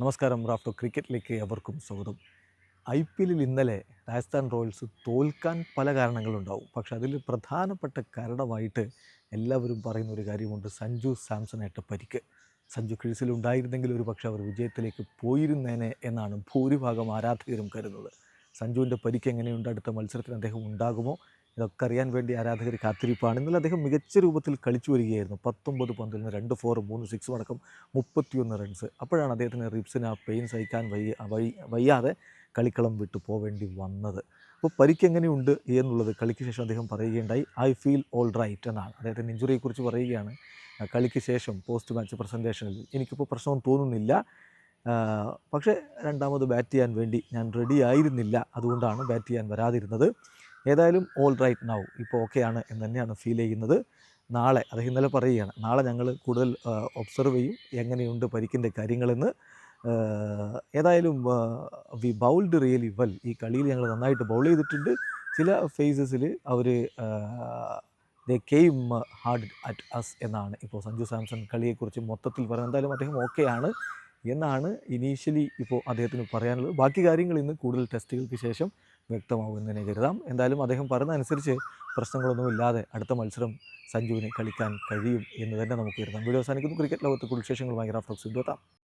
നമസ്കാരം റാഫ്റ്റോ ക്രിക്കറ്റിലേക്ക് എവർക്കും സ്വാഗതം. I P എല്ലിൽ ഇന്നലെ രാജസ്ഥാൻ റോയൽസ് തോൽക്കാൻ പല കാരണങ്ങളുണ്ടാവും. പക്ഷെ അതിൽ പ്രധാനപ്പെട്ട കാരണമായിട്ട് എല്ലാവരും പറയുന്ന ഒരു കാര്യമുണ്ട് സഞ്ജു സാംസണായിട്ട് പരിക്ക്. സഞ്ജു ക്രീസിലുണ്ടായിരുന്നെങ്കിൽ ഒരു പക്ഷേ അവർ വിജയത്തിലേക്ക് പോയിരുന്നേനെ എന്നാണ് ഭൂരിഭാഗം ആരാധകരും കരുതുന്നത്. സഞ്ജുവിന്റെ പരിക്ക് എങ്ങനെയുണ്ട്? അടുത്ത മത്സരത്തിന് അദ്ദേഹം ഉണ്ടാകുമോ? ഇതൊക്കെ അറിയാൻ വേണ്ടി ആരാധകർ കാത്തിരിപ്പാണ്. ഇന്നലെ അദ്ദേഹം മികച്ച രൂപത്തിൽ കളിച്ചു വരികയായിരുന്നു. പത്തൊമ്പത് പന്തിൽ നിന്ന് രണ്ട് ഫോർ മൂന്ന് സിക്സും അടക്കം മുപ്പത്തിയൊന്ന് റൺസ് അപ്പോഴാണ് അദ്ദേഹത്തിന് റിപ്സിന് ആ പെയിൻ സഹിക്കാൻ വയ്യ വയ്യാതെ കളിക്കളം വിട്ടു പോവേണ്ടി വന്നത്. അപ്പോൾ പരിക്ക് എങ്ങനെയുണ്ട് എന്നുള്ളത് കളിക്ക് ശേഷം അദ്ദേഹം പറയുകയുണ്ടായി. ഐ ഫീൽ ഓൾ റൈറ്റ് എന്നാണ്. അദ്ദേഹത്തിന്റെ ഇഞ്ചുറിയെക്കുറിച്ച് പറയുകയാണ്. കളിക്ക് ശേഷം പോസ്റ്റ് മാച്ച് പ്രസന്റേഷനിൽ എനിക്കിപ്പോൾ പ്രശ്നമൊന്നും തോന്നുന്നില്ല. പക്ഷേ രണ്ടാമത് ബാറ്റ് ചെയ്യാൻ വേണ്ടി ഞാൻ റെഡി ആയിരുന്നില്ല. അതുകൊണ്ടാണ് ബാറ്റ് ചെയ്യാൻ വരാതിരുന്നത്. ഏതായാലും ഓൾ റൈറ്റ് നൗ ഇപ്പോൾ ഓക്കെയാണ് എന്ന് തന്നെയാണ് ഫീൽ ചെയ്യുന്നത്. നാളെ അദ്ദേഹം ഇന്നലെ പറയുകയാണ് നാളെ ഞങ്ങൾ കൂടുതൽ ഒബ്സർവ് ചെയ്യും എങ്ങനെയുണ്ട് പരിക്കിന്റെ കാര്യങ്ങളെന്ന്. ഏതായാലും വി ബൗൾഡ് റിയലി വെൽ ഈ കളിയിൽ ഞങ്ങൾ നന്നായിട്ട് ബൗൾ ചെയ്തിട്ടുണ്ട്. ചില ഫേസസിൽ അവർ they came hard at us എന്നാണ്. ഇപ്പോൾ സഞ്ജു സാംസൺ കളിയെക്കുറിച്ച് മൊത്തത്തിൽ പറയുന്നത്. എന്തായാലും അദ്ദേഹം ഓക്കെയാണ് എന്നാണ് ഇനീഷ്യലി ഇപ്പോൾ അദ്ദേഹത്തിന് പറയാനുള്ളത്. ബാക്കി കാര്യങ്ങൾ ഇന്ന് കൂടുതൽ ടെസ്റ്റുകൾക്ക് ശേഷം വ്യക്തമാവുമെന്ന് തന്നെ കരുതാം. എന്തായാലും അദ്ദേഹം പറഞ്ഞതനുസരിച്ച് പ്രശ്നങ്ങളൊന്നുമില്ലാതെ അടുത്ത മത്സരം സഞ്ജുവിന് കളിക്കാൻ കഴിയും എന്ന് തന്നെ നമുക്ക് കരുതാം. വീഡിയോ അവസാനിക്കുന്നു. ക്രിക്കറ്റ് ലോകത്ത് കൂടുതൽ വിശേഷങ്ങളുമായി റാഫ്റ്റോക്സ് എത്താം